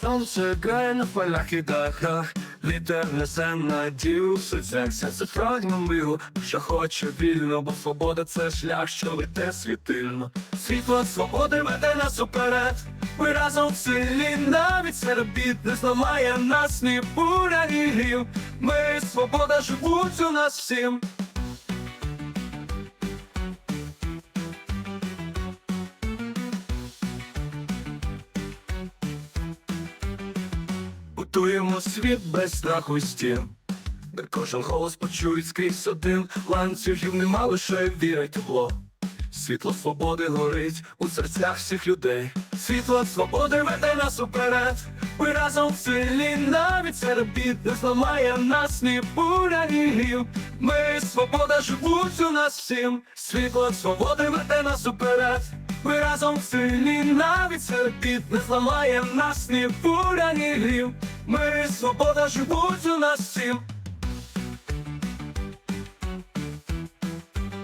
Сонце грає на полях і дахах, вітер несе надію в серцях, серце прагне миру, що хоче вільно, бо свобода це шлях, що веде світильно. Світло свободи веде нас уперед. Ми разом сильні, навіть серед бід не зламає нас ні буря, ні грів. Ми свобода живуть у нас всім. Будуємо світ без страху і стін, де кожен голос почують скрізь один ланцюгів нема лише віра й тепло. Світло свободи горить у серцях всіх людей. Світло свободи веде нас уперед. Ми разом сильні, навіть серед бід не зламає нас ні буря, ні грів. Ми свобода живуть у нас всім. Світло свободи веде нас уперед. Ми разом сильні, навіть серед бід не зламає нас ні буря, ні грів. Ми свобода живуть у нас всім.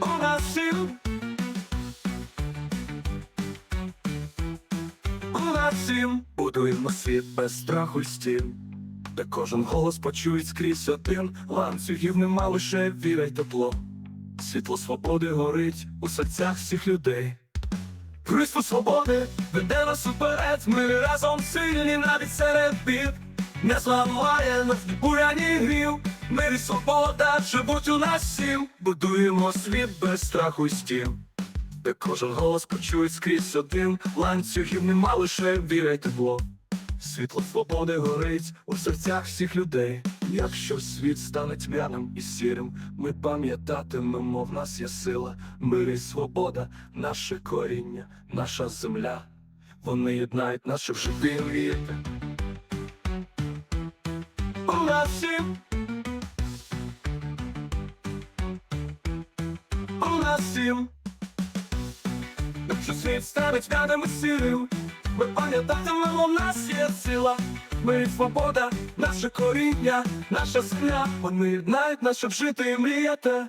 У нас всім. Всім будуємо світ без страху й стін, де кожен голос почують скрізь один ланцюгів нема лише віра й тепло. Світло свободи горить у серцях всіх людей. Христо свободи веде нас уперед, ми разом сильні навіть серед бід. Не зламає нас ні буря, ні грів. Мир свобода живуть у нас всім. Будуємо світ без страху й стін. Де кожен голос почують скрізь один ланцюгів нема лише віра й. Світло свободи горить у серцях всіх людей. Якщо світ стане тьмяним і сірим, ми пам'ятатимемо, в нас є сила, мир і свобода, наше коріння, наша земля. Вони єднають нас, щоб жити і. У нас всім У нас всім Якщо світ стане тьмяним і сірим, ми пам'ятатимемо, в нас є сила. Ми свобода, наше коріння, наша земля. Вони єднають нас, щоб жити і мріяти.